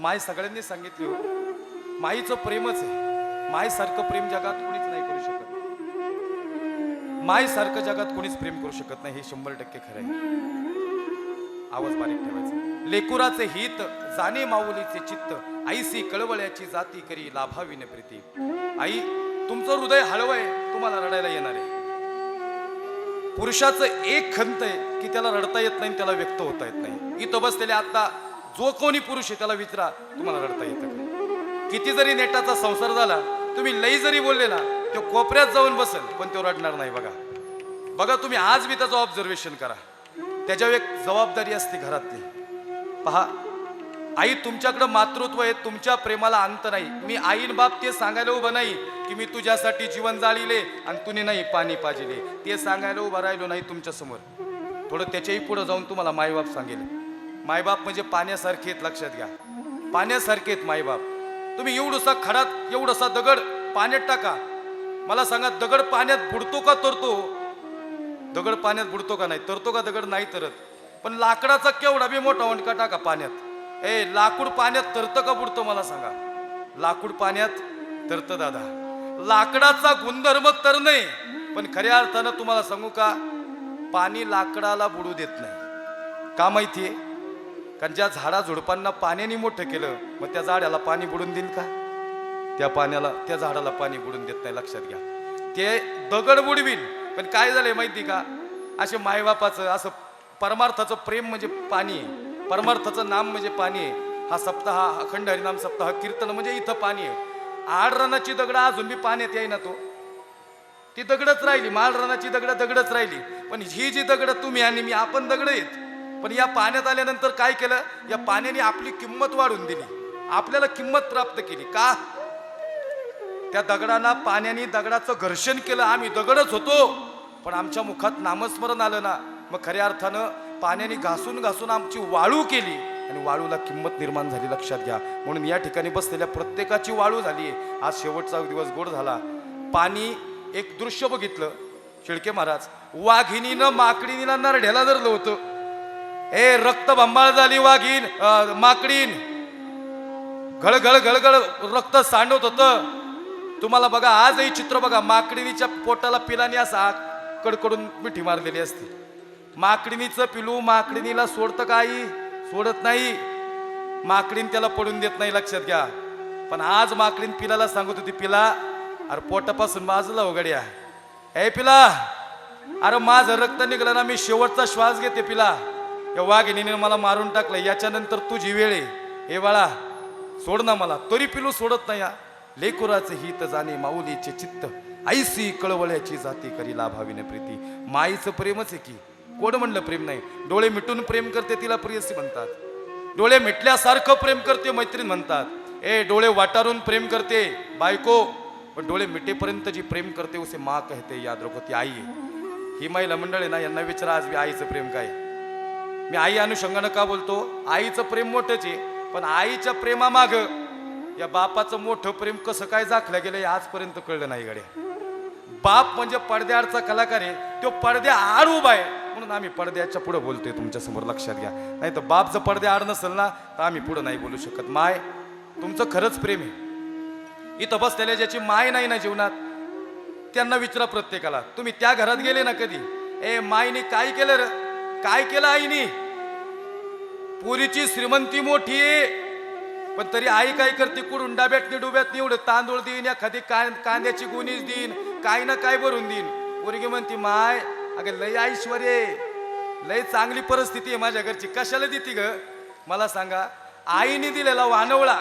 माय सगळ्यांनी सांगितली हो माईचं प्रेमच आहे. मायसारखं प्रेम जगात कोणीच नाही करू शकत. मायसारखं जगात कोणीच प्रेम करू शकत नाही हे शंभर टक्के खरं आहे आवाज बारीक ठेवायचा. लेकुराचे हित जाणे माऊलीचे चित्त आईसी कळवळ्याची जाती करी लाभावीने प्रीती. आई तुमचं हृदय हळवय तुम्हाला रडायला येणार आहे. पुरुषाचं एक खंत आहे की त्याला रडता येत नाही त्याला व्यक्त होता येत नाही. इथं बसलेले आता जो कोणी पुरुष आहे त्याला विचारा तुम्हाला रडता येतं किती जरी नेटाचा संसार झाला तुम्ही लई जरी बोलले ना तो कोपऱ्यात जाऊन बसेल पण तो रडणार नाही बघा. बघा तुम्ही आज मी त्याचं ऑब्झर्वेशन करा. त्याच्यावर एक जबाबदारी असते घरातली. पहा आई तुमच्याकडं मातृत्व आहे तुमच्या प्रेमाला अंत नाही. मी आईन बाप ते सांगायला उभं नाही की मी तुझ्यासाठी जीवन जाळीले आणि तुने नाही पाणी पाजिले. ते सांगायला उभं राहिलो नाही तुमच्यासमोर थोडं त्याच्याही पुढे जाऊन तुम्हाला मायबाप सांगेल. मायबाप म्हणजे पाण्यासारखे आहेत लक्षात घ्या. पाण्यासारखे आहेत मायबाप. तुम्ही एवढसा खडात एवढसा दगड पाण्यात टाका. मला सांगा दगड पाण्यात बुडतो का तरतो? दगड पाण्यात बुडतो का नाही? तरतो का दगड? नाही तरत. पण लाकडाचा केवढा बी मोठा वणका टाका पाण्यात. ए लाकूड पाण्यात तरतं का बुडतो मला सांगा? लाकूड पाण्यात तरतं दादा. लाकडाचा गुणधर्म तर नाही पण खऱ्या अर्थानं तुम्हाला सांगू का? पाणी लाकडाला बुडू देत नाही. का माहितीये? कारण ज्या झाडा झुडपांना पाण्याने मोठं केलं मग त्या झाडाला पाणी बुडून देईन का? त्या पाण्याला त्या झाडाला पाणी बुडून देत नाही लक्षात घ्या. ते दगड बुडवीन. पण काय झालंय माहिती का? असे मायबापाचं असं परमार्थाचं प्रेम म्हणजे पाणी आहे. परमार्थाचं नाम म्हणजे पाणी आहे. हा सप्ताह हा अखंड हरिनाम सप्ताह कीर्तन म्हणजे इथं पाणी आहे. आड रनाची दगड अजून बी पाण्यात येई ना तो. ती दगडच राहिली. माळरणाची रनाची दगड दगडच राहिली. पण ही जी दगड तुम्ही आणि मी आपण दगड आहेत. पण या पाण्यात आल्यानंतर काय केलं? या पाण्याने आपली किंमत वाढून दिली. आपल्याला किंमत प्राप्त केली. का? त्या दगडाला पाण्याने दगडाचं घर्षण केलं. आम्ही दगडच होतो. पण आमच्या मुखात नामस्मरण आलं ना. मग खऱ्या अर्थानं पाण्याने घासून घासून आमची वाळू केली. आणि वाळूला किंमत निर्माण झाली. लक्षात घ्या. म्हणून या ठिकाणी बसलेल्या प्रत्येकाची वाळू झाली. आज शेवटचा दिवस गोड झाला. पाणी एक दृश्य बघितलं. शिळके महाराज वाघिणीनं माकडीनीला नरढ्याला धरलं होतं. ए रक्त बंबाळ झाली वाघीन माकडीन घळघळ घळघळ रक्त सांडवत होतं. तुम्हाला बघा आजही चित्र बघा माकडीनीच्या पोटाला पिलाने असा कडकडून मिठी मारलेली असते. माकडीनीचं पिलू माकडीनीला सोडतं काही? सोडत नाही. माकडीन त्याला पडून देत नाही लक्षात घ्या. पण आज माकडीन पिलाला सांगत होती पिला अरे पोटापासून बाजूला उघड्या ए पिला अरे माझं रक्त निघलं ना मी शेवटचा श्वास घेते पिला. या वाघिणीने मला मारून टाकलं. याच्यानंतर तुझी वेळ आहे हे बाळा सोड ना मला. तरी पिलू सोडत नाही हा. लेकुराचे हित जाणे माऊलीचे चित्त. आईसी कळवळ्याची जाती करी लाभावीने प्रीती. माईचं प्रेमच आहे की. कोण म्हणलं प्रेम नाही? डोळे मिटून प्रेम करते तिला प्रियसी म्हणतात. डोळे मिटल्यासारखं प्रेम करते मैत्रीण म्हणतात. ए डोळे वाटारून प्रेम करते बायको पण डोळे मिटेपर्यंत जी प्रेम करते उसे मा कहते याद रखो ती आई आहे. ही महिला मंडळ आहे ना यांना विचारा आज आईचं प्रेम काय आहे. मी आई अनुषंगानं का बोलतो? आईचं प्रेम मोठंच आहे पण आईच्या प्रेमामाग या बापाचं मोठं प्रेम कसं काय जाखलं गेलं हे आजपर्यंत कळलं नाही गड्या. बाप म्हणजे पडद्याआडचा कलाकार आहे तो पडद्या आड उभा आहे. म्हणून आम्ही पडद्याच्या पुढे बोलतोय तुमच्यासमोर लक्षात घ्या. नाही तर बाप जर पडद्या आड नसेल ना तर आम्ही पुढे नाही बोलू शकत. माय तुमचं खरंच प्रेम आहे. इथं बसलेल्या ज्याची माय नाही ना जीवनात त्यांना विचारा प्रत्येकाला. तुम्ही त्या घरात गेले ना कधी? ए मायने काय केलं र? काय केलं आईनी? पुरीची श्रीमंती मोठी पण तरी आई काय करते? कुठून डाब्यात डुब्यात एवढं तांदूळ देईन एखादी का कांद्याची गुणीच देईन काय ना काय भरून देईन. पोरगी म्हणती माय अगं लय ऐश्वर लय चांगली परिस्थिती आहे माझ्या घरची. कशाला देते ग? मला सांगा आईने दिलेला वानवळा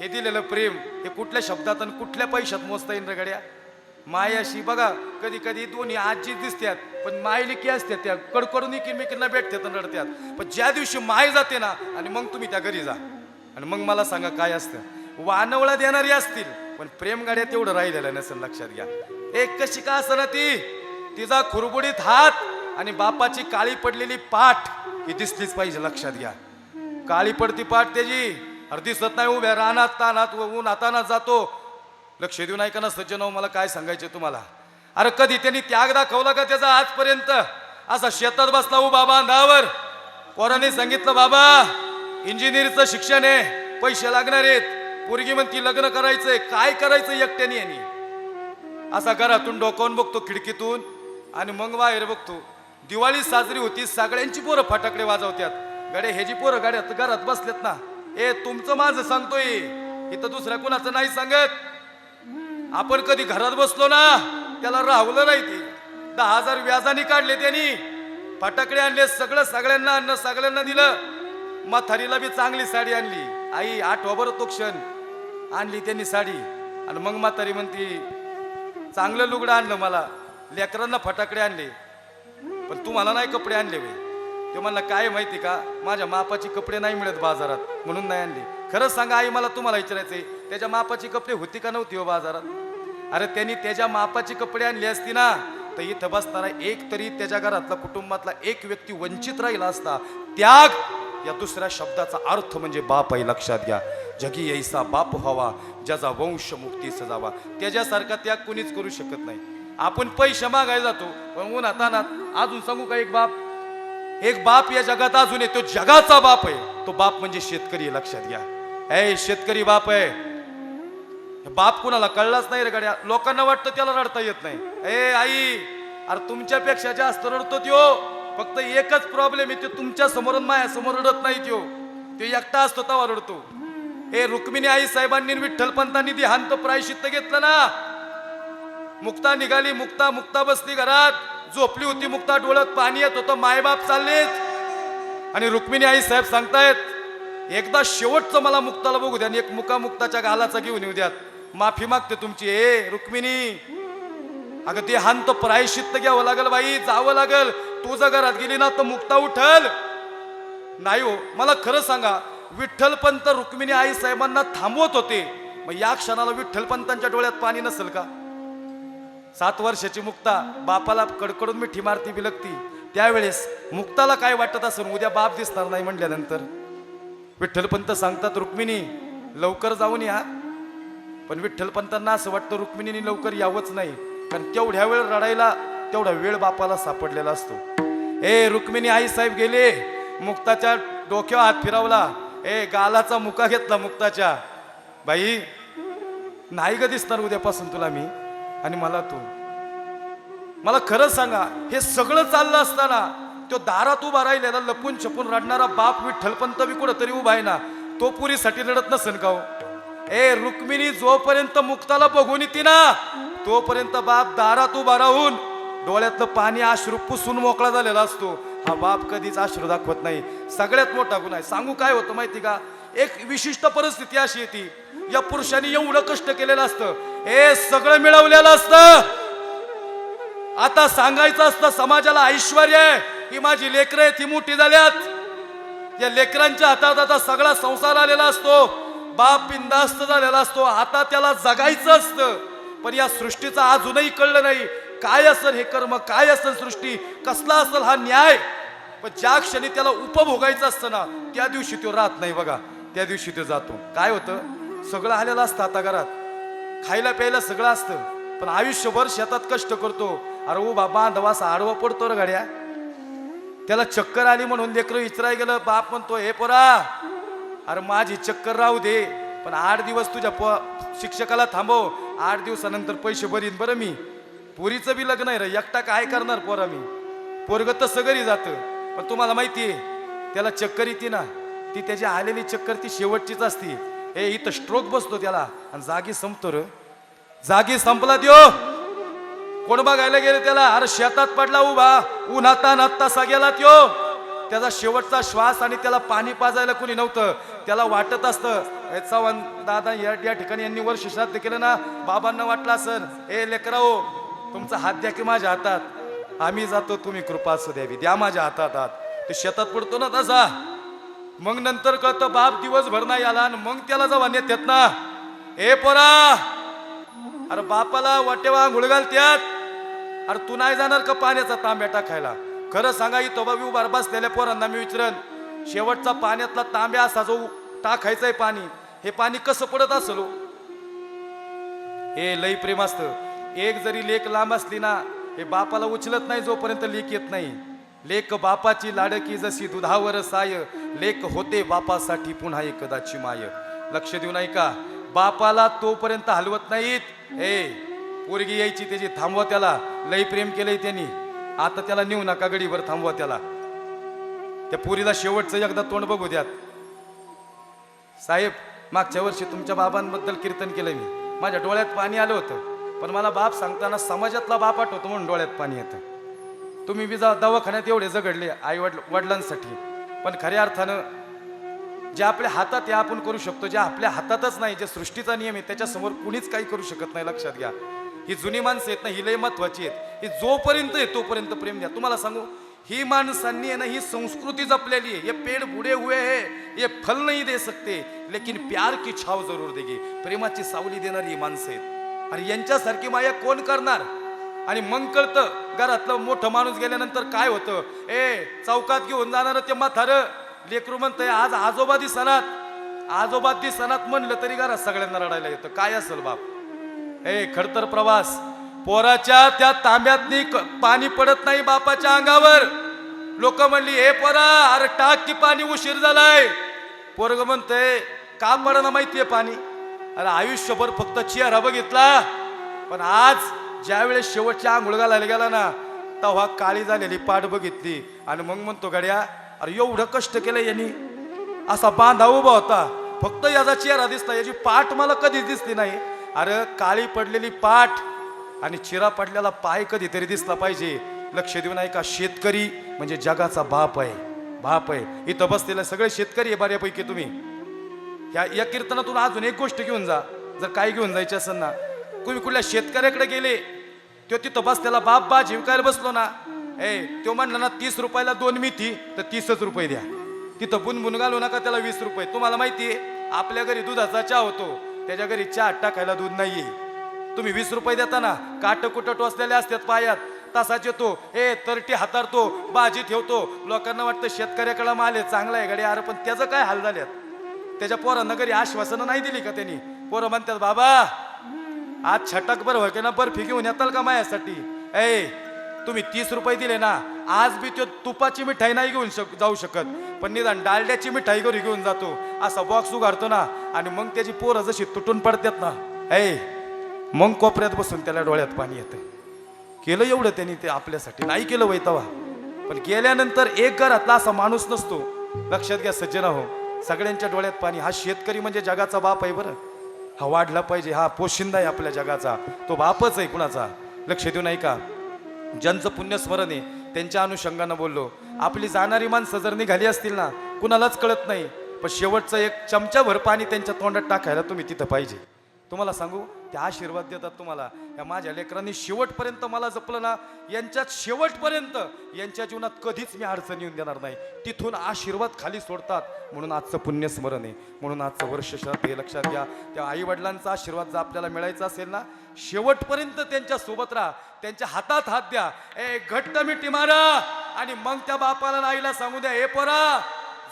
हे दिलेलं प्रेम हे कुठल्या शब्दात आणि कुठल्या पैशात मोजता येईन रगड्या मायाशी बघा कधी कधी दोन्ही आजी दिसतात पण मायलिकी असतात त्या कडकडून एकमेकींना भेटतात आणि रडतात पण ज्या दिवशी माय जाते ना आणि मग तुम्ही त्या घरी जा. आणि मग मला सांगा काय असतं. वानवळा देणारी असतील पण प्रेम गाड्या तेवढं राहिलेलं नसेल लक्षात घ्या. एक कशी का असं ती? तिचा खुरबुडीत हात आणि बापाची काळी पडलेली पाठ ही दिसलीच पाहिजे लक्षात घ्या. काळी पडती पाठ त्याची अर्धी दिसत नाही उभ्या रानात तानात ऊन हातानात जातो लक्ष देऊन ऐका ना सज्जनो मला काय सांगायचे तुम्हाला? अरे कधी त्यांनी त्याग दाखवला का त्याचा आजपर्यंत? असा शेतात बसला बाबा दावर पोरांनी सांगितलं बाबा इंजिनिअरिंगचं शिक्षण आहे पैसे लागणार आहेत. पोरगी म्हणती लग्न करायचंय काय करायचं एकट्याने यांनी? असा घरातून डोकावून बघतो खिडकीतून आणि मग बाहेर बघतो. दिवाळी साजरी होती सगळ्यांची पोरं फटाकडे वाजवतात. गडे ह्याची पोरं गाड्यात घरात बसलेत ना ए तुमचं माझं सांगतोय. इथं दुसऱ्या कुणाचं नाही सांगत. आपण कधी घरात बसलो ना त्याला राहवलं नाही ते. दहा हजार व्याजाने काढले त्यांनी. फटाकडे आणले सगळं सगळ्यांना अन्न सगळ्यांना दिलं. म्हातारीला बी चांगली साडी आणली. आई आठवा तो क्षण. आणली त्यांनी साडी. आणि मग म्हातारी म्हणती चांगलं लुगडं आणलं मला. लेकरांना फटाकडे आणले. पण तुम्हाला नाही कपडे आणले वे ते मला काय माहिती का? माझ्या मापाची कपडे नाही मिळत बाजारात. म्हणून नाही आणले. खरंच सांगा आई मला तुम्हाला विचारायचंय. त्याच्या मापाची कपडे होती का नव्हती हो बाजारात? अरे त्यांनी त्याच्या मापाची कपडे आणली असती ना तर इथं बसताना एक तरी त्याच्या घरातला कुटुंबातला एक व्यक्ती वंचित राहिला असता त्याग या दुसऱ्या शब्दाचा अर्थ म्हणजे बाप आहे लक्षात घ्या. जगी ऐसा बाप व्हावा ज्याचा वंश मुक्ती सजावा. त्याच्यासारखा त्याग कुणीच करू शकत नाही. आपण पैसे मागायला जातो पण ऊन हातानात अजून सांगू का एक बाप? एक बाप या जगात अजून आहे तो जगाचा बाप आहे. तो बाप म्हणजे शेतकरी लक्षात घ्या. ए शेतकरी बाप आहे बाप कुणाला कळलाच नाही रे गड्या. लोकांना वाटतं त्याला रडता येत नाही. ए आई अरे तुमच्यापेक्षा जास्त रडतो त्यो. फक्त एकच प्रॉब्लेम आहे ते तुमच्यासमोर आणि माझ्यासमोर रडत नाही त्यो. तो एकटा असतो तवा रडतो. हे रुक्मिणी आई साहेबांनी विठ्ठल पंतांनी ध्यान तर घेतलं ना. मुक्ता निघाली मुक्ता मुक्ता बसली घरात. झोपली होती मुक्ता डोळ्यात पाणी येत होतं मायबाप चाललेत. आणि रुक्मिणी आई साहेब सांगतायत एकदा शेवटचं मला मुक्ताला बघू द्या आणि एक मुका मुक्ताच्या गालाचा घेऊन येऊ द्यात. माफी मागते तुमची ए रुक्मिणी. अगं ते हान तर प्रायश्चित्त घ्यावं लागल बाई जावं लागल. तू जर घरात गेली ना तर मुक्ता उठल. नाही हो मला खरं सांगा विठ्ठलपंत रुक्मिणी आई साहेबांना थांबवत होते. मग या क्षणाला विठ्ठलपंतांच्या डोळ्यात पाणी नसेल का? सात वर्षाची मुक्ता बापाला कडकडून मिठी मारती बिलकती त्यावेळेस मुक्ताला काय वाटत असेल उद्या बाप दिसणार नाही म्हटल्यानंतर विठ्ठलपंत सांगतात रुक्मिणी लवकर जाऊन या. पण विठ्ठलपंतांना असं वाटतं रुक्मिणीने लवकर यावंच नाही. कारण तेवढ्या वेळ रडायला तेवढा वेळ बापाला सापडलेला असतो. ए रुक्मिणी आई साहेब गेले. मुक्ताच्या डोक्यावर हात फिरवला. ए गालाचा मुका घेतला मुक्ताच्या. बाई नाही ग दिसणार उद्यापासून तुला मी. आणि मला तू. मला खरं सांगा हे सगळं चाललं असताना तो दारात उभा राहिलेला लपून छपून रडणारा बाप विठ्ठलपंत बी कुठं तरी उभा आहे ना. तो पुरीसाठी रडत नसेल का हो? ए रुक्मिणी जोपर्यंत मुक्ताला बघून येते ना तोपर्यंत बाप दारात उभा राहून डोळ्यातलं पाणी आश्रू पुसून मोकळा झालेला असतो. हा बाप कधीच आश्रू दाखवत नाही. सगळ्यात मोठा गुन्हा आहे. सांगू काय होतं माहिती का? एक विशिष्ट परिस्थिती अशी येते या पुरुषांनी एवढं कष्ट केलेलं असतं. हे सगळं मिळवलेलं असतं. आता सांगायचं असतं समाजाला ऐश्वर आहे की माझी लेकरं आहे ती मोठी झाल्यात. या लेकरांच्या हातात आता सगळा संसार आलेला असतो. बाप बिंदास्त झालेला असतो. आता त्याला जगायचं असतं. पण या सृष्टीचं अजूनही कळलं नाही. काय असेल हे कर्म? काय असेल सृष्टी? कसला असेल हा न्याय? पण ज्या क्षणी त्याला उपभोगायचं असतं ना त्या दिवशी तो राहत नाही बघा. त्या दिवशी तो जातो. काय होतं? सगळं आलेलं असतं आता घरात. खायला प्यायला सगळं असतं. पण आयुष्यभर शेतात कष्ट करतो. अरे ओ बाबा दवासा आडवा पडतो रे गाड्या त्याला चक्कर आली म्हणून लेकरं विचाराय गेलं. बाप म्हणतो हे पोरा अरे माझी चक्कर राहू दे. पण आठ दिवस तुझ्या प शिक्षकाला थांबव. आठ दिवसानंतर पैसे भरीन बरं मी. पोरीचं बी लग्न आहे रे. एकटा काय करणार पोरा मी? पोरग तसं घरी जातं. पण तुम्हाला माहिती आहे त्याला चक्कर येते ना. ती त्याची आलेली चक्कर ती शेवटचीच असते. ए इथं स्ट्रोक बसतो त्याला. आणि जागी संपतो र. जागी संपला देव कोण बघायला गेले त्याला? अरे शेतात पडला उभा. उन्हाता तसा गेला त्यो. त्याचा शेवटचा श्वास आणि त्याला पाणी पाजायला कुणी नव्हतं. त्याला वाटत असतं "हे चव्हाण दादा या या ठिकाणी यांनी वर्ष श्राद्ध केलं ना बाबांना वाटलं असन ए लेकराओ तुमचा हात द्या की माझ्या हातात. आम्ही जातो तुम्ही कृपा असू द्यावी. द्या माझ्या हातात हात. ते शेतात पडतो ना तसा. मग नंतर कळतं बाप दिवसभर नाही आला आणि मग त्याला जावा नेत्यात ना. ए पोरा अरे बापाला वाटेवा आंघोळ घालत्यात. अरे तू नाही जाणार का पाण्याचा तांब्याटा खायला खरं सांगा ही बाबी उभा बसलेल्या पोरांना मी विचारन. शेवटचा पाण्यातला तांब्या असा जो टाकायचंय पाणी हे पाणी कसं पडत असलो हो? हे? लई प्रेम असतं. एक जरी लेक लांब असली ना हे बापाला उचलत नाही जोपर्यंत लेक येत नाही. लेक बापाची लाडकी जशी दुधावर साय लेख होते बापासाठी पुन्हा एकदाची माय. लक्ष देऊ नाही का बापाला तोपर्यंत हलवत नाहीत. ए पोरगी यायची त्याची थांबवा त्याला. लई प्रेम केलंय त्यांनी. आता त्याला नेऊ नका गडीवर थांबवा त्याला. त्या पुरीला शेवटचं एकदा तोंड बघू द्यात. साहेब मागच्या वर्षी तुमच्या बाबांबद्दल कीर्तन केलं मी. माझ्या डोळ्यात पाणी आलं होतं. पण मला बाप सांगताना समाजातला बाप आठवतो म्हणून डोळ्यात पाणी येतं. तुम्ही विजा जा दवाखान्यात एवढे झगडले आई वडल वडिलांसाठी. पण खऱ्या अर्थानं जे आपल्या हातात हे आपण करू शकतो जे आपल्या हातातच नाही जे सृष्टीचा नियम आहे त्याच्यासमोर कुणीच काही करू शकत नाही लक्षात घ्या. ही जुनी माणसं आहेत ना ही लय महत्वाची आहेत. ही जोपर्यंत आहे तोपर्यंत प्रेम द्या. तुम्हाला सांगू ही माणसांनी आहे ना ही संस्कृती जपलेली आहे. ये पेड़ बुडे हुए है ये फल नहीं दे सकते लेकिन प्यार की छाव जरूर देगी. प्रेमाची सावली देणारी ही माणसं आहेत. आणि यांच्यासारखी माया कोण करणार? आणि मग कळतं घरातलं मोठं माणूस गेल्यानंतर काय होतं? ए चौकात घेऊन जाणार ते म्हातारं. लेकरू म्हणतंय आज आजोबा दिसनात. आजोबा दिसनात म्हणलं तरी घरात सगळ्यांना रडायला येतं. काय असेल बाप? ए खडतर प्रवास. पोराच्या त्या तांब्यातनी क- पाणी पडत नाही बापाच्या अंगावर. लोक म्हणली हे पोरा अरे टाक की पाणी उशीर झालाय. पोरग म्हणतंय का पडना माहितीये पाणी? अरे आयुष्यभर फक्त चेहरा बघितला. पण आज ज्यावेळेस शेवटच्या आंघोळ घालायला गेला ना तेव्हा काळी झालेली पाठ बघितली. आणि मग म्हणतो गड्या अरे एवढं कष्ट केलं यांनी. असा बांधा उभा होता. फक्त याचा चेहरा दिसला याची पाठ मला कधीच दिसली नाही. अरे काळी पडलेली पाठ आणि चिरा पडलेला पाय कधीतरी दिसला पाहिजे. लक्ष देऊन ऐका शेतकरी म्हणजे जगाचा बाप आहे. बाप आहे. इथं बसलेले सगळे शेतकरी आहे बऱ्यापैकी तुम्ही. या या कीर्तनातून अजून एक गोष्ट घेऊन जा. जर काय घेऊन जायची असेल ना तुम्ही कुठल्या शेतकऱ्याकडे गेले तो तिथं बस त्याला बाप बा जिवकायला बसलो ना ए तो म्हणला ना तीस रुपयाला दोन मिठी तर तीसच रुपये द्या. तिथं बुनबुन घालू नका त्याला वीस रुपये. तुम्हाला माहिती आहे आपल्या घरी दुधाचा चहा होतो. त्याच्या घरी चहा टाकायला दूध नाहीये. तुम्ही वीस रुपये देता ना काट कुट टोचलेले असतात पायात. तसाच येतो हे तरटी हातारतो भाजी ठेवतो. लोकांना वाटतं शेतकऱ्याकडे माल आहे चांगला आहे गडी अरे पण त्याचं काय हाल झाल्यात त्याच्या पोरांना घरी आश्वासनं नाही दिली का त्यांनी? पोरं म्हणतात बाबा आज छटक बर होय ना बर्फी घेऊन येताल का माझ्यासाठी ऐ तुम्ही तीस रुपये दिले ना आज बी तो तुपाची मिठाई नाही घेऊन शक जाऊ शकत. पण निदान डालड्याची मिठाई घरी घेऊन जातो. असा बॉक्स उघडतो ना आणि मग त्याची पोरं जशी तुटून पडतात ना ऐ मग कोपऱ्यात बसून त्याला डोळ्यात पाणी येतं केलं एवढं त्यांनी ते आपल्यासाठी. नाही केलं वैतावा पण गेल्यानंतर एक घरातला असा माणूस नसतो. लक्षात घ्या सज्जना हो सगळ्यांच्या डोळ्यात पाणी. हा शेतकरी म्हणजे जगाचा बाप आहे बरं. हा वाढला पाहिजे. हा पोशिंदा आहे आपल्या जगाचा. तो बापच आहे कुणाचा? लक्ष देऊ नाही का ज्यांचं पुण्यस्मरण आहे त्यांच्या अनुषंगानं बोललो. आपली जाणारी माणसं जर निघाली असतील ना कुणालाच कळत नाही. पण शेवटचं एक चमचाभर पाणी त्यांच्या तोंडात टाकायला तुम्ही तिथं पाहिजे. तुम्हाला सांगू ते आशीर्वाद देतात तुम्हाला. या माझ्या लेकरांनी शेवटपर्यंत मला जपलं ना यांच्यात शेवटपर्यंत यांच्या जीवनात कधीच मी अडचण येऊन देणार नाही. तिथून आशीर्वाद खाली सोडतात. म्हणून आजचं पुण्यस्मरण आहे. म्हणून आजचं वर्ष श्राद्ध हे लक्षात घ्या. त्या आईवडिलांचा आशीर्वाद जर आपल्याला मिळायचा असेल ना शेवटपर्यंत त्यांच्यासोबत राहा. त्यांच्या हातात हात द्या. ए घट्ट मिठी मारा. आणि मग त्या बापाला आईला सांगू द्या हे परा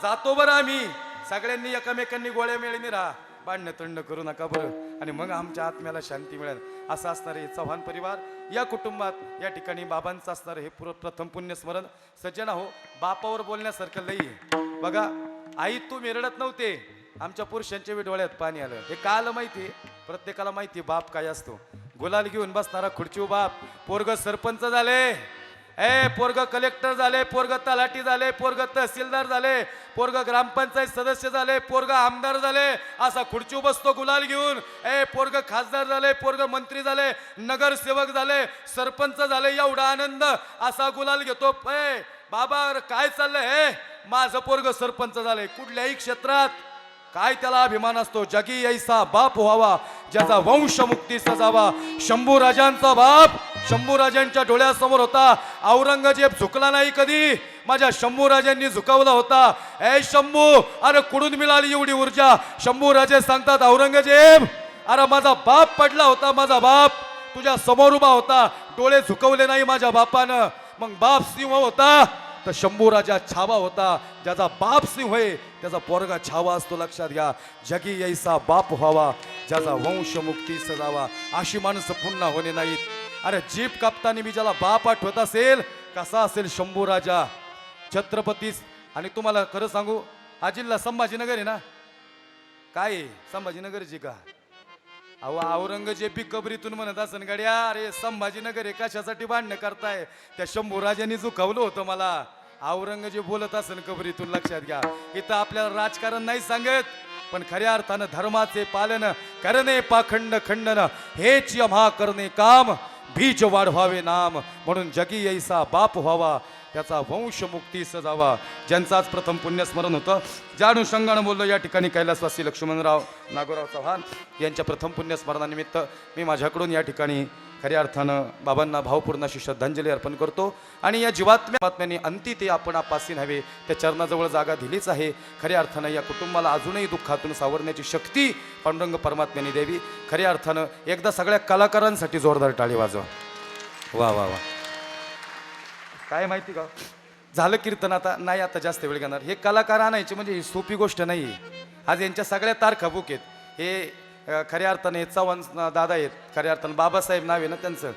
जातो बरं आम्ही. सगळ्यांनी एकमेकांनी गोळ्या मिळणी राहा. बांधणं तंड करू नका बरं. आणि मग आमच्या आत्म्याला शांती मिळेल. असं असणार हे चव्हाण परिवार या कुटुंबात या ठिकाणी बाबांचं असणार हे पुर प्रथम पुण्यस्मरण सज्जना हो बापावर बोलण्यासारखं लई बघा आई तू मिरडत नव्हते. आमच्या पुरुषांच्या डोळ्यात पाणी आलं. हे का आलं माहिती प्रत्येकाला माहिती बाप काय असतो. गुलाल घेऊन बसणारा खुर्ची बाप पोरग सरपंच झाले. ए पोरग कलेक्टर झाले पोरग तलाठी झाले पोरग तहसीलदार झाले पोरग ग्रामपंचायत सदस्य झाले पोरग आमदार झाले असा खुर्ची बसतो गुलाल घेऊन. ए पोरग खासदार झाले पोरग मंत्री झाले नगरसेवक झाले सरपंच झाले एवढा आनंद असा गुलाल घेतो. ए बाबा काय चाललंय हे? माझं पोरग सरपंच झालंय कुठल्याही क्षेत्रात काय त्याला अभिमान असतो? जगी यायचा बाप व्हावा ज्याचा वंश मुक्ती सजावा. शंभू राजांचा बाप शंभूराजांच्या डोळ्यासमोर होता. औरंगजेब झुकला नाही कधी. माझ्या शंभूराजांनी झुकावला झुकवला होता. ए शंभू अरे कुडून मिळाली एवढी ऊर्जा? शंभूराजे सांगतात औरंगजेब अरे माझा बाप पडला होता माझा बाप. तुझ्या समोर उभा होता. डोळे झुकवले नाही माझ्या बापानं. मग बाप सिंह होता. तर शंभू राजा छावा होता. ज्याचा बाप सिंह आहे त्याचा पोरगा छावा असतो लक्षात घ्या. जगी यायचा बाप व्हावा. ज्याचा वंश मुक्ती सजावा. अशी माणसं पुन्हा होणे नाहीत. अरे जीप कापताना मी ज्याला बाप आठवत असेल कसा असेल शंभू राजा? छत्रपतीस आणि तुम्हाला खरं सांगू हा जिल्हा संभाजीनगर आहे ना? काय संभाजीनगर जी का? अहो औरंगजेबी कबरीतून म्हणत असन गड्या अरे संभाजीनगर आहे कशासाठी भांडणं करताय? त्या शंभू राजांनी झुकावलं होतं मला. औरंगजेब बोलत असन कबरीतून लक्षात घ्या. इथं आपल्याला राजकारण नाही सांगत पण खऱ्या अर्थानं धर्माचे पालन करणे पाखंड खंडन हेच यमा करणे काम. बीज वाढवावे नाम म्हणून जगी ऐसा बाप व्हावा त्याचा वंश मुक्तीस सजावा. ज्यांचाच प्रथम पुण्यस्मरण होतं ज्या अनुषंगानं बोललो या ठिकाणी कैलासवासी लक्ष्मणराव नागोराव चव्हाण यांच्या प्रथम पुण्यस्मरणानिमित्त मी माझ्याकडून या ठिकाणी खऱ्या अर्थानं बाबांना भावपूर्ण अशी श्रद्धांजली अर्पण करतो. आणि या जीवात्म्यात्म्याने अंती ते आपण आपासीन हवे त्या चरणाजवळ जागा दिलीच आहे. खऱ्या अर्थानं या कुटुंबाला अजूनही दुःखातून सावरण्याची शक्ती पांडुरंग परमात्म्याने द्यावी. खऱ्या अर्थानं एकदा सगळ्या कलाकारांसाठी जोरदार टाळी वाजवा. वा वा वा. काय माहिती का? झालं कीर्तन आता. नाही आता जास्त वेळ घेणार. हे कलाकार आणायचे म्हणजे ही सोपी गोष्ट नाही आहे. आज यांच्या सगळ्या तारखा बुक आहेत. हे खऱ्या अर्थाने चव्हाण दादा आहेत. खऱ्या अर्थानं बाबासाहेब नाव आहे ना त्यांचं.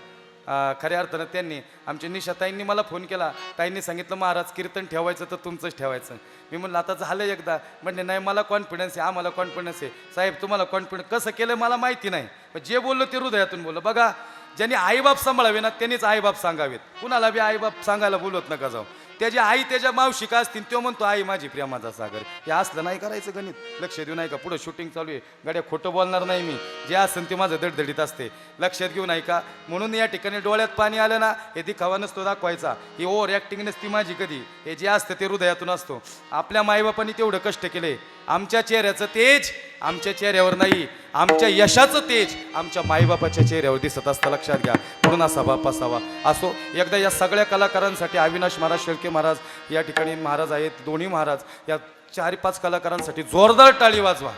खऱ्या अर्थानं त्यांनी आमच्या निशाताईंनी मला फोन केला. ताईंनी सांगितलं महाराज कीर्तन ठेवायचं तर तुमचंच ठेवायचं. मी म्हणलं आता झालं एकदा. म्हणजे नाही मला कॉन्फिडन्स आहे आम्हाला कॉन्फिडन्स आहे. साहेब तुम्हाला कॉन्फिडन्स कसं केलं मला माहिती नाही पण जे बोललो ते हृदयातून बोललं. बघा ज्यांनी आईबाप सांभाळावे ना त्यांनीच आईबाप सांगावेत. कुणाला बी आईबाप सांगायला बोलत नका जाऊ. त्याची आई त्याच्या मावशी का असतील तो म्हणतो आई माझी प्रेमाचा सागर. हे असलं नाही करायचं गणित. लक्ष देऊ नाही का पुढं शूटिंग चालू आहे. गाड्या खोटं बोलणार नाही मी. जे असेल ते माझं दडदडीत असते. लक्षात घेऊ नाही का म्हणून या ठिकाणी डोळ्यात पाणी आलं ना हे दिखावा नसतो दाखवायचा. ही ओव्हर ॲक्टिंग नसती माझी कधी. हे जे असतं ते हृदयातून असतो. आपल्या माईबापांनी तेवढं कष्ट केले. आमच्या चेहऱ्याचं तेज आमच्या चेहऱ्यावर नाही आमच्या यशाचं तेज आमच्या माईबापाच्या चेहऱ्यावर दिसत असतं. लक्षात घ्या म्हणून असा बाप असावा असो एकदा या सगळ्या कलाकारांसाठी अविनाश महाराज शेळके महाराज या ठिकाणी महाराज आहेत दोन्ही महाराज या चार पाच कलाकारांसाठी जोरदार टाळी वाजवा.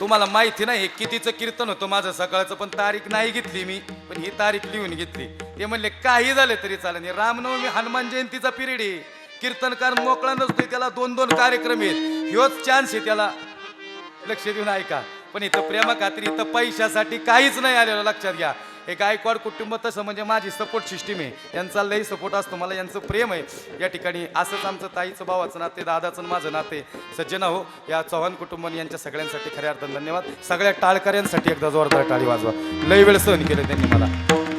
तुम्हाला माहिती नाही हे कितीचं कीर्तन होतं माझं सकाळचं पण तारीख नाही घेतली मी पण ही तारीख लिहून घेतली. ते म्हणले काही झालं तरी चालेल. रामनवमी हनुमान जयंतीचा पिरियड आहे. कीर्तनकार मोकळा नसतोय त्याला दोन दोन कार्यक्रम आहेत. ह्योच चान्स आहे त्याला. लक्ष देऊन ऐका. पण इथं प्रेमा खात्री इथं पैशासाठी काहीच नाही आलेलं लक्षात घ्या. हे गायकवाड कुटुंब तसं म्हणजे माझी सपोर्ट सिस्टीम आहे. यांचा लई सपोर्ट असतो मला यांचं प्रेम आहे. या ठिकाणी असंच आमचं ताईचं भावाचं नाते दादाचं माझं नाते. सज्जन हो या चव्हाण कुटुंबाने यांच्या सगळ्यांसाठी खऱ्या अर्थानं धन्यवाद. सगळ्या टाळकऱ्यांसाठी एकदा जोरदार टाळी वाजवा. लई वेळ सहन केले त्यांनी मला.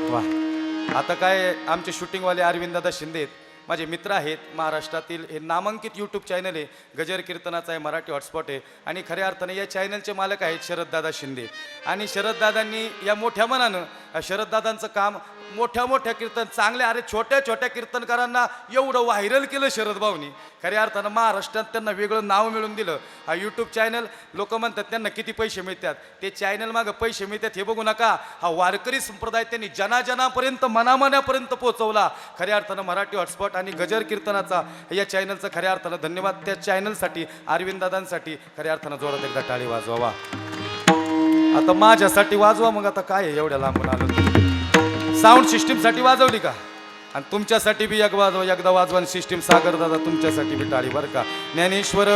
वा. आता काय आमचे शूटिंगवाले अरविंद दादा शिंदे आहेत. माझे मित्र आहेत महाराष्ट्रातील हे नामांकित यूट्यूब चॅनल आहे गजर कीर्तनाचा आहे मराठी हॉटस्पॉट आहे. आणि खऱ्या अर्थाने या चॅनलचे मालक आहेत शरददादा शिंदे. आणि शरददादांनी या मोठ्या मनानं शरददादांचं काम मोठ्या मोठ्या कीर्तन चांगल्या अरे छोट्या छोट्या कीर्तनकारांना एवढं व्हायरल केलं शरद भाऊनी. खऱ्या अर्थानं महाराष्ट्रात त्यांना वेगळं नाव मिळून दिलं. हा यूट्यूब चॅनल लोक म्हणतात त्यांना किती पैसे मिळतात? ते चॅनल मागं पैसे मिळतात हे बघू नका. हा वारकरी संप्रदाय त्यांनी जनाजनापर्यंत मनामनापर्यंत पोहोचवला. खऱ्या अर्थानं मराठी हॉटस्पॉट आणि गजर कीर्तनाचा या चॅनलचं खऱ्या अर्थानं धन्यवाद त्या चॅनलसाठी अरविंदादांसाठी खऱ्या अर्थानं जोरात एकदा टाळी वाजवा आता माझ्यासाठी वाजवा मग आता काय आहे एवढ्या लांबून आलो? साऊंड सिस्टीमसाठी वाजवली का? आणि तुमच्यासाठी बी एक वाजवा एकदा वाजवा सिस्टीम सागर दादा तुमच्यासाठी बी टाळी बरं का? ज्ञानेश्वर